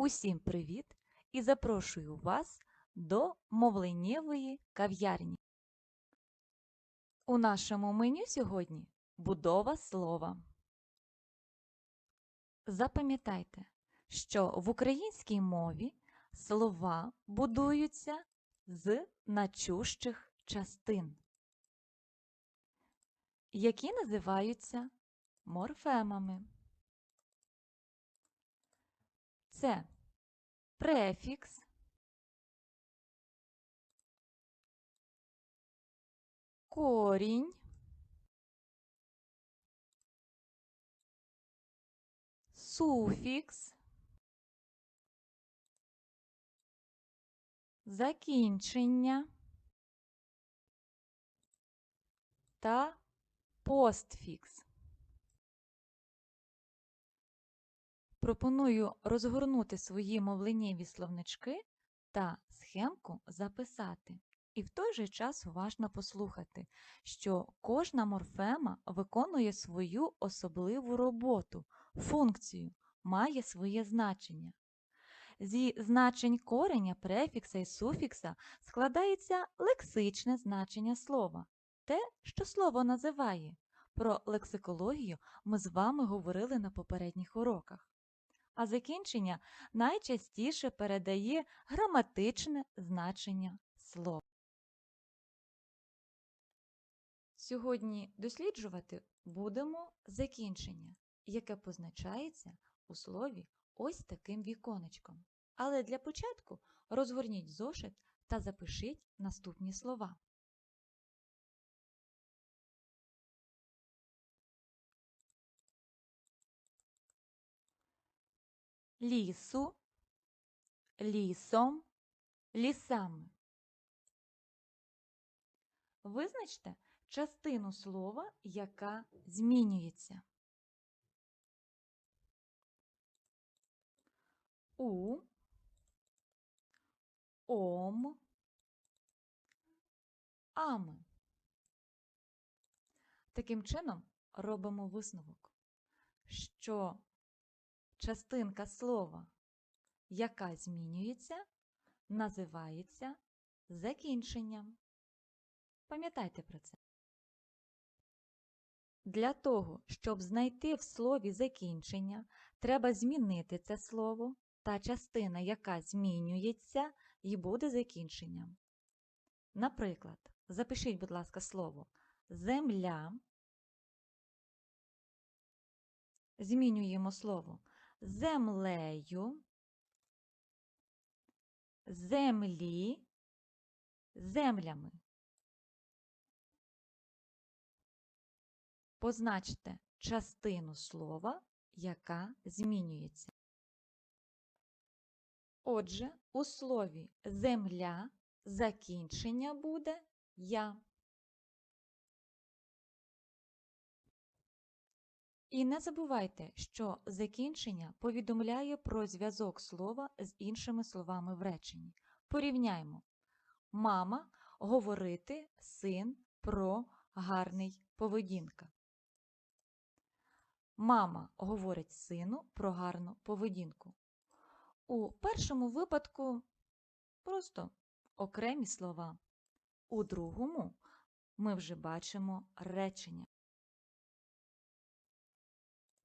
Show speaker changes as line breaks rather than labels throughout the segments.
Усім привіт і запрошую вас до мовленнєвої кав'ярні. У нашому меню сьогодні будова слова. Запам'ятайте, що в українській мові слова будуються з начущих частин, які називаються морфемами. Це префікс, корінь, суфікс, закінчення. Та постфікс. Пропоную розгорнути свої мовленнєві словнички та схемку записати. І в той же час уважно послухати, що кожна морфема виконує свою особливу роботу, функцію, має своє значення. Зі значень кореня, префікса і суфікса складається лексичне значення слова, те, що слово називає. Про лексикологію ми з вами говорили на попередніх уроках а закінчення найчастіше передає граматичне значення слова. Сьогодні досліджувати будемо закінчення, яке позначається у слові ось таким віконечком. Але для початку розгорніть зошит та запишіть наступні слова. Лісу, лісом, лісами. Визначте частину слова, яка змінюється. У, ом, ам. Таким чином робимо висновок, що частинка слова, яка змінюється, називається закінченням. Пам'ятайте про це. Для того, щоб знайти в слові закінчення, треба змінити це слово, та частина, яка змінюється, і буде закінченням. Наприклад, запишіть, будь ласка, слово земля. Змінюємо слово землею, землі, землями. Позначте частину слова, яка змінюється. Отже, у слові земля закінчення буде я. І не забувайте, що закінчення повідомляє про зв'язок слова з іншими словами в реченні. Порівняймо. Мама говорити син про гарний поведінка. Мама говорить сину про гарну поведінку. У першому випадку просто окремі слова. У другому ми вже бачимо речення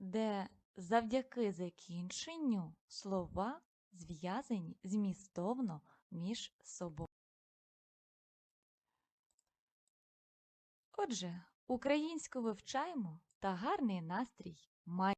де завдяки закінченню слова зв'язані змістовно між собою. Отже, українську вивчаємо та гарний настрій маємо.